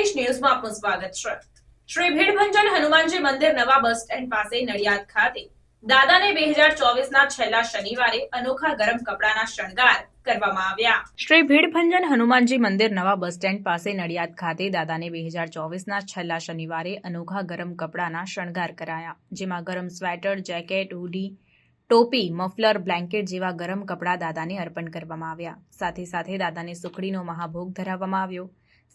સંદેશ ન્યૂઝમાં આપનું સ્વાગત છે. શ્રી ભીડભંજન હનુમાનજી મંદિર નવા બસ સ્ટેન્ડ પાસે નડિયાદ ખાતે દાદાને બે હજાર ચોવીસના છેલ્લા શનિવારે અનોખા ગરમ કપડાના શણગાર કરવામાં આવ્યા. શ્રી ભીડભંજન હનુમાનજી મંદિર નવા બસ સ્ટેન્ડ પાસે નડિયાદ ખાતે દાદાને બે હજાર ચોવીસના છેલ્લા શનિવારે અનોખા ગરમ કપડાના શણગાર કરાયા, જેમાં ગરમ સ્વેટર, જેકેટ, હુડી, ટોપી, મફલર, બ્લેન્કેટ જેવા ગરમ કપડાં દાદાને અર્પણ કરવામાં આવ્યા. સાથે સાથે દાદાને સુખડીનો મહાભોગ ધરાવવામાં આવ્યો.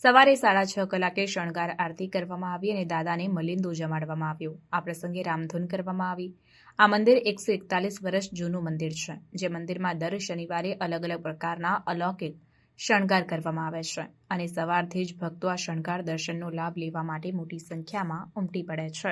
સવારે સાડા છ કલાકે શણગાર આરતી કરવામાં આવી અને દાદાને મલિંદુ જમાડવામાં આવ્યો. આ પ્રસંગે રામધૂન કરવામાં આવી. આ મંદિર એકસો એકતાલીસ વર્ષ જૂનું મંદિર છે, જે મંદિરમાં દર શનિવારે અલગ અલગ પ્રકારના અલૌકિક શણગાર કરવામાં આવે છે અને સવારથી જ ભક્તો આ શણગાર દર્શનનો લાભ લેવા માટે મોટી સંખ્યામાં ઉમટી પડે છે.